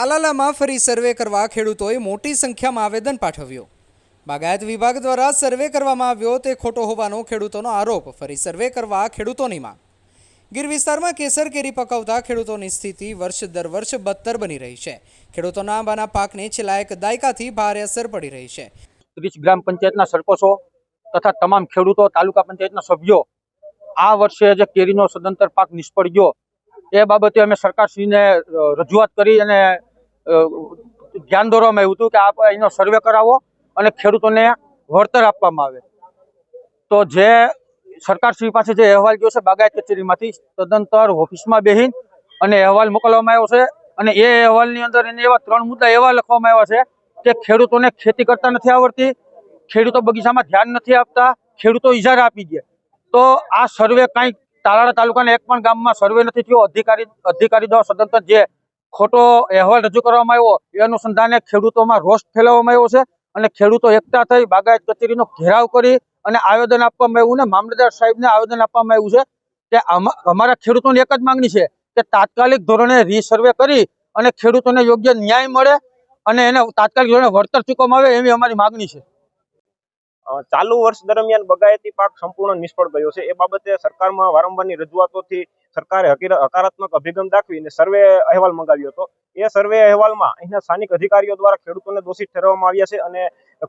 તાલાલામાં ફરી સર્વે કરવા ખેડૂતોએ મોટી સંખ્યામાં આવેદન પાઠવ્યું. બાગાયત વિભાગ દ્વારા સર્વે કરવામાં આવ્યો તે ખોટો હોવાનો ખેડૂતોનો આરોપ. ફરી સર્વે કરવા ખેડૂતોની માંગ ગીર વિસ્તારમાં કેસર કેરી પકવતા ખેડૂતોની સ્થિતિ વર્ષ દર વર્ષ બદતર બની રહી છે. ખેડૂતોના આંબાના પાકને છેલ્લા એક દાયકાથી ભારે અસર પડી રહી છે. ત્રીસ ગ્રામ પંચાયતના સરપંચો તથા તમામ ખેડૂતો, તાલુકા પંચાયતના સભ્યો આ વર્ષે જે કેરીનો સદંતર પાક નિષ્ફળ ગયો, એ બાબતે અમે સરકારશ્રીને રજૂઆત કરી અને ધ્યાન દોરવામાં આવ્યું હતું કે આપ એનો સર્વે કરાવો અને ખેડૂતોને વળતર આપવામાં આવે. તો જે સરકારશ્રી પાસે જે અહેવાલ ગયો છે બાગાયત કચેરીમાંથી, તદંતર ઓફિસમાં બેહીન અને અહેવાલ મોકલવામાં આવ્યો છે અને એ અહેવાલની અંદર એને એવા ત્રણ મુદ્દા એવા લખવામાં આવ્યા છે કે ખેડૂતોને ખેતી કરતા નથી આવડતી, ખેડૂતો બગીચામાં ધ્યાન નથી આપતા, ખેડૂતો ઇજારા આપી દે. તો આ સર્વે કાંઈ તાલાળા તાલુકાના એક પણ ગામમાં સર્વે નથી થયો, અધિકારી અધિકારી દ્વારા સદંતર જે ખોટો અહેવાલ રજૂ કરવામાં આવ્યો, એ અનુસંધાને ખેડૂતોમાં રોષ ફેલાવવામાં આવ્યો છે અને ખેડૂતો એકઠા થઈ બાગાયત કચેરીનો ઘેરાવ કરી અને આવેદન આપવામાં આવ્યું ને મામલતદાર સાહેબને આવેદન આપવામાં આવ્યું છે કે અમારા ખેડૂતોની એક જ માંગણી છે કે તાત્કાલિક ધોરણે રીસર્વે કરી અને ખેડૂતોને યોગ્ય ન્યાય મળે અને એને તાત્કાલિક ધોરણે વળતર ચૂકવવામાં આવે એવી અમારી માંગણી છે. ચાલુ વર્ષ દરમિયાન બગાયતી પાક સંપૂર્ણ નિષ્ફળ ગયો છે. એ બાબતે સરકારમાં વારંવારની રજૂઆતોથી સરકારે હકીર- હકારાત્મક અભિગમ દાખવીને સર્વે અહેવાલ મંગાવ્યો હતો. એ સર્વે અહેવાલમાં અહીંના સ્થાનિક અધિકારીઓ દ્વારા ખેડૂતોને દોષિત ઠેરવવામાં આવ્યા છે અને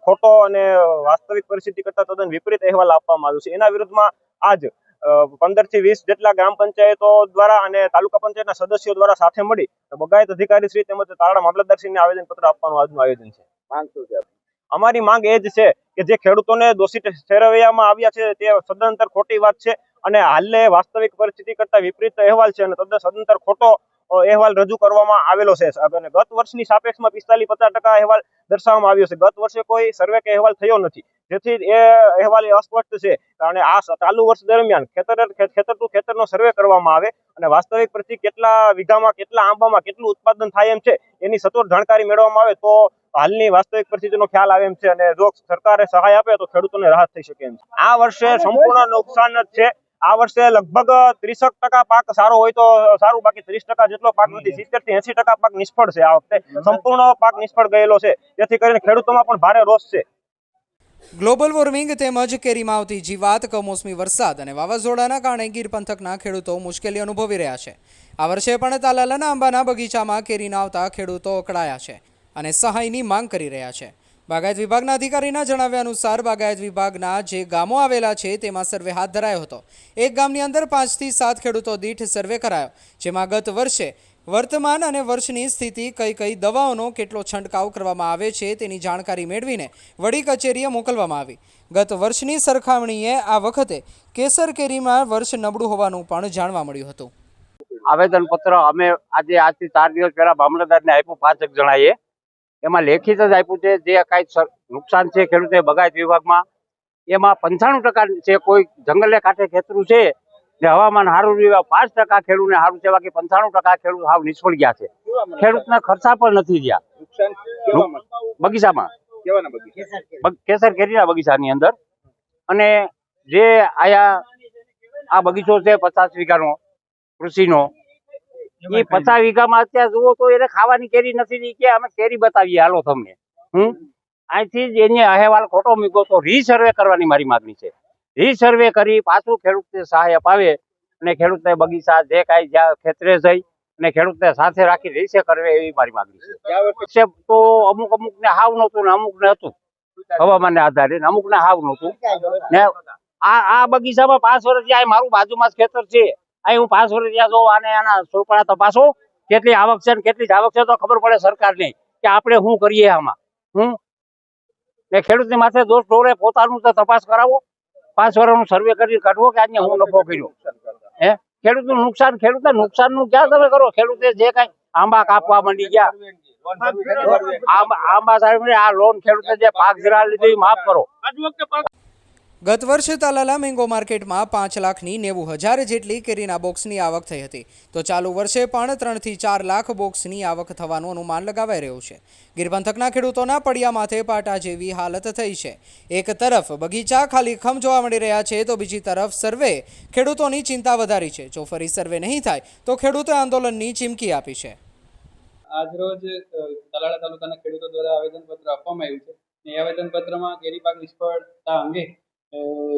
ખોટો અને વાસ્તવિક પરિસ્થિતિ કરતા તદ્દન વિપરીત અહેવાલ આપવામાં આવ્યો છે. એના વિરુદ્ધમાં આજ પંદરથી વીસ જેટલા ગ્રામ પંચાયતો દ્વારા અને તાલુકા પંચાયતના સદસ્યો દ્વારા સાથે મળી બગાયત અધિકારી શ્રી તેમજ તાલાળા મામલતદારશ્રીને આવેદન પત્ર આપવાનું આજનું આયોજન છે. અમારી માંગ એ જ છે કે જે ખેડૂતોને દોષિત ઠેરવવામાં આવ્યા છે તે સદંતર ખોટી વાત છે. અને હાલે વાસ્તવિક પરિસ્થિતિ કરતા વિપરીત અહેવાલ છે અને તદ્દન સદંતર ખોટો અહેવાલ રજૂ કરવામાં આવેલો છે. અને ગત વર્ષની સાપેક્ષમાં પિસ્તાલીસ પચાસ ટકા અહેવાલ દર્શાવવામાં આવ્યો છે. ગત વર્ષે કોઈ સર્વે કે અહેવાલ થયો નથી. જેથી એ અહેવાલ અસ્પષ્ટ છે. અને આ ચાલુ વર્ષ દરમિયાન ખેતર ખેતર ટુ ખેતરનો સર્વે કરવામાં આવે અને વાસ્તવિક પ્રતિ કેટલા વીઘામાં, કેટલા આંબામાં કેટલું ઉત્પાદન થાય એમ છે, એની સચોટ જાણકારી મેળવવામાં આવે તો હાલની વાસ્તવિક પરિસ્થિતિનો ખ્યાલ આવે એમ છે. અને જો સરકારે સહાય આપે તો ખેડૂતોને રાહત થઈ શકે એમ છે. આ વર્ષે સંપૂર્ણ નુકસાન જ છે. આ વર્ષે લગભગ ત્રીસક ટકા પાક સારો હોય તો સારું બાકી ત્રીસ ટકા જેટલો પાક નથી સિત્તેરથી એસી ટકા પાક નિષ્ફળ છે આ વખતે. સંપૂર્ણ પાક નિષ્ફળ ગયેલો છે. જેથી કરીને ખેડૂતોમાં પણ ભારે રોષ છે. ગ્લોબલ વોર્મિંગ તેમજ કેરીમાં આવતી જીવાત કમોસમી વરસાદ અને વાવાઝોડાના કારણે ગીર પંથકના ખેડૂતો મુશ્કેલી અનુભવી રહ્યા છે. આ વર્ષે પણ તાલાલાના આંબાના બગીચામાં કેરી ના આવતા ખેડૂતો અકળાયા છે અને સહાયની માંગ કરી રહ્યા છે. બાગાયત વિભાગના અધિકારીના જણાવ્યા અનુસાર બાગાયત વિભાગના જે ગામો આવેલા છે તેમાં સર્વે હાથ ધરાયો હતો. એક ગામની અંદર પાંચથી સાત ખેડૂતો દીઠ સર્વે કરાયો, જેમાં ગત વર્ષે વર્તમાન અને વર્ષની સ્થિતિ કઈ કઈ દવાઓનો કેટલો છંટકાવ કરવામાં આવે છે તેની જાણકારી મેળવીને વડી કચેરીએ મોકલવામાં આવી. ગત વર્ષની સરખામણીએ આ વખતે કેસર કેરીમાં વર્ષ નબળું હોવાનું પણ જાણવા મળ્યું હતું. આવેદનપત્ર અમે આજે આજથી ચાર દિવસ પહેલા મામલતદારને આપ્યું, પાંચેક જણાએ. એમાં લેખિત જ આપ્યું છે જે કાંઈ નુકસાન છે ખેડૂતે બગાયત વિભાગમાં એમાં પંચાણું ટકા છે કોઈ જંગલે કાંઠે ખેતરું છે ને હવામાન સારું રહ્યું પાંચ ટકા ખેડૂતને સારું છે બાકી પંચાણું ટકા ખેડૂત હાવ નિષ્ફળ ગયા છે. ખેડૂતને ખર્ચા પણ નથી રહ્યા બગીચામાં. કેસર કેરીના બગીચાની અંદર. અને જે આયા આ બગીચો છે પચાસ વીઘાનો કૃષિનો. એ પચાસ વીઘામાં અત્યારે જુઓ તો એને ખાવાની કેરી નથી કે અમે કેરી બતાવીએ. હાલો તમને. હમ? અહીંથી જ એને અહેવાલ ખોટો મૂક્યો તો રીસર્વે કરવાની મારી માગણી છે. રીસર્વે કરી પાછું ખેડૂતને સહાય અપાવે અને ખેડૂતને બગીચા જે કાંઈ જ્યાં ખેતરે જઈ અને ખેડૂતને સાથે રાખી રીસે કરવે એવી મારી માગણી છે. છે તો અમુક અમુક ને હાવ નહોતું ને અમુક ને હતું. હવામાનને આધારે ને અમુક ને હાવ નહોતું. ને આ આ બગીચામાં પાંચ વર્ષ જ્યાં મારું બાજુમાં જ ખેતર છે. અહીં હું પાંચ રૂપિયા જોઉં આને આના સોપડા તપાસો કેટલી આવક છે કેટલી આવક છે તો ખબર પડે સરકારને કે આપણે શું કરીએ આમાં. હું? ને ખેડૂતની માથે દોષ ઢોરે પોતાનું તપાસ કરાવો. પાંચ વર્ષનું સર્વે કરી કાઢવો કે આજે હું નફો કર્યો. હે? ખેડૂતનું નુકસાન, ખેડૂતને નુકસાનનું ક્યાં તમે કરો? ખેડૂતે જે કાંઈ આંબા કાપવા માંડી ગયા. આંબા સાહેબ આ લોન ખેડૂતે જે પાક જરા લીધી, માફ કરો. ગત વર્ષે તાલાલા મેંગો માર્કેટમાં પાંચ લાખની નેવું હજાર જેટલી કેરીના બોક્સની આવક થઈ હતી. તો ચાલુ વર્ષે પણ ત્રણથી ચાર લાખ બોક્સની આવક થવાનું અનુમાન લગાવાઈ રહ્યું છે. ગીર પંથકના ખેડૂતોના પડિયા માથે પાટા જેવી હાલત થઈ છે. એક તરફ બગીચા ખાલી ખમ જોવા મળી રહ્યા છે, તો બીજી તરફ સર્વે ખેડૂતોની ચિંતા વધારી છે. જો ફરી સર્વે નહીં થાય, તો ખેડૂતો આંદોલનની ચીમકી આપી છે. આજરોજ તાલાળા તાલુકાના ખેડૂતો દ્વારા આવેદનપત્ર આપવામાં આવ્યું છે. આવેદનપત્રમાં કેરી પાક નિષ્ફળતા અંગે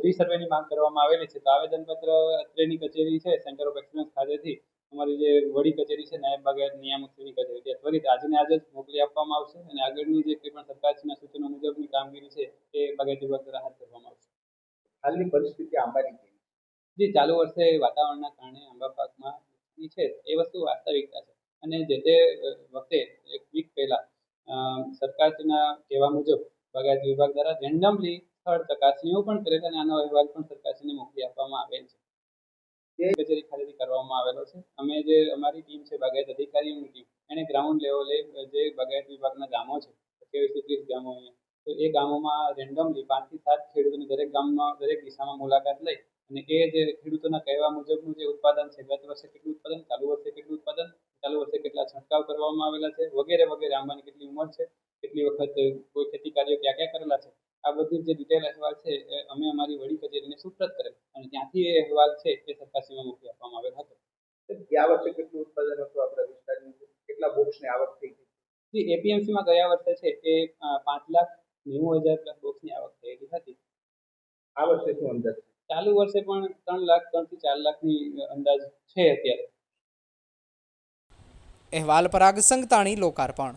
રીસર્વેની માંગ કરવામાં આવેલી છે. તો આવેદનપત્ર અત્રેની કચેરી છે સેન્ટર ઓફ એક્સલન્સ ખાતેથી. અમારી જે વડી કચેરી છે નાયબ બાગાયત નિયામકશ્રીની કચેરી. ત્યાં ત્વરિત આજને આજે જ મોકલી આપવામાં આવશે અને આગળની જે કંઈ પણ સરકારશ્રીના સૂચનો મુજબની કામગીરી છે એ બાગાયત વિભાગ દ્વારા હાથ ધરવામાં આવશે. હાલની પરિસ્થિતિ આંબાની જે ચાલુ વર્ષે વાતાવરણના કારણે આંબા પાકમાં છે. એ વસ્તુ વાસ્તવિકતા છે. અને જે તે વખતે એક વીક પહેલા સરકારના કહેવા મુજબ બાગાયત વિભાગ દ્વારા રેન્ડમલી સ્થળ ચકાસણીઓ પણ કરેલ અને આનો અહેવાલ પણ સરકારશ્રીને મોકલી આપવામાં આવેલ છે. એ કચેરી ખાતેથી કરવામાં આવેલો છે. અમે જે અમારી ટીમ છે, બાગાયત અધિકારીઓની ટીમ એણે ગ્રાઉન્ડ લેવલે જે બાગાયત વિભાગના ગામો છે અઠ્યાવીસથી ત્રીસ ગામો અહીંયા, તો એ ગામોમાં રેન્ડમલી પાંચથી સાત ખેડૂતોની દરેક ગામમાં, દરેક દિશામાં મુલાકાત લઈ અને એ જે ખેડૂતોના કહેવા મુજબનું જે ઉત્પાદન છે, ગત વર્ષે કેટલું ઉત્પાદન, ચાલુ વર્ષે કેટલું ઉત્પાદન, ચાલુ વર્ષે કેટલા છંટકાવ કરવામાં આવેલા છે, વગેરે વગેરે આંબાની કેટલી ઉંમર છે, કેટલી વખત કોઈ ખેતી કાર્યો ક્યાં ક્યાં કરેલા છે આ બધી જે ડિટેલ અહેવાલ છે એ અમે અમારી વડી કચેરીને સુપ્રત કરેલ અને ત્યાંથી એ અહેવાલ છે એ સરકારશ્રીમાં મોકલી આપવામાં આવેલ હતો. ગયા વર્ષે કેટલું ઉત્પાદન હતું આપણા વિસ્તારની કેટલા બોક્સની આવક થઈ હતી? એપીએમસીમાં ગયા વર્ષે છે એ પાંચ લાખ નેવું હજાર પ્લસ બોક્સની આવક થયેલી હતી. આ વર્ષે શું અંદાજ છે? ચાલુ વર્ષે પણ ત્રણ લાખ ત્રણથી ચાર લાખની અંદાજ છે અત્યારે. અહેવાલ પરાગ સંગતાણી લોકાર્પણ.